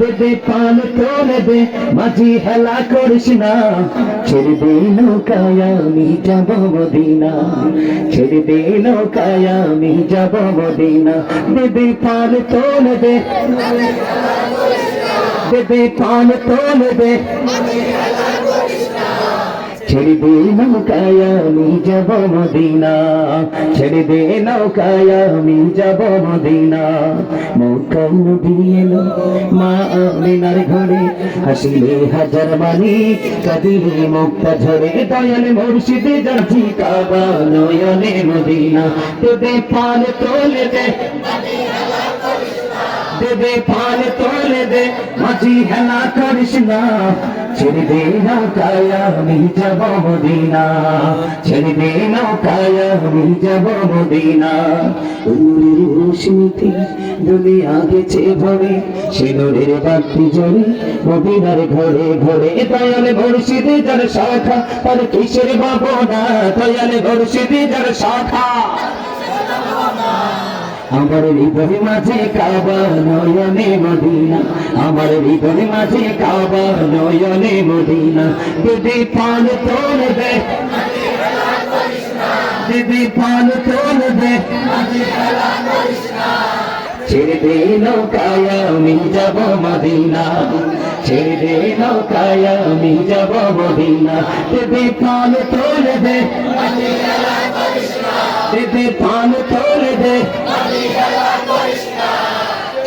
দেবে পান করে দে মাঝি হেলা করিস না। ছেড়ে দে নৌকায় আমি যাব মদিনা। ছেড়ে দে নৌকায় আমি যাব মদিনা। দেবে পান তোলে দে দেবে পান তোলে দে ছেড়ে দে নৌকায় আমি যাব মদিনা। ছেড়ে দে নৌকায় আমি যাব মদিনা। নদী এলো মা আমিনার ঘরে। হাসিলে হাজার মানি কাঁদিলে মুক্তা ঝরে দয়াল মুর্শিদে যাচ্ছি কাবা নয়নে মদিনা। দেবে পান তোলে দে। দেবে পান তোলে দে, মাঝি হেলা করিস না। ছেড়ে দে নৌকায়, আমি যাব মদিনা। ছেড়ে দে নৌকায়, আমি যাব মদিনা। উন্নুরের রশ্মিতে দুনিয়া গেছে ভরে, সিঁদুরের বাতি জলে মদিনার ঘরে ঘরে দয়ালে মুর্শিদে যার শাখা, তার কিসের ভাবনা? দয়ালে মুর্শিদে যার শাখা। আমার হৃদয় মাঝে কাবা নয়নে মদিনা। আমার হৃদয় মাঝে কাবা নয়নে মদিনা। দিদি পান তোর দে দিদি পান তোর দে ছেড়ে নৌকায় আমি যাব মদিনা। ছেড়ে নৌকায় আমি যাব মদিনা। দিদি পান তোল দে। দিদি পান তোল দে।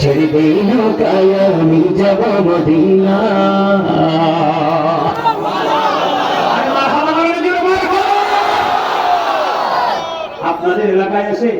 ছেড়ে নৌকায় আমি যাব মদিনা। আপনাদের এলাকায় এসে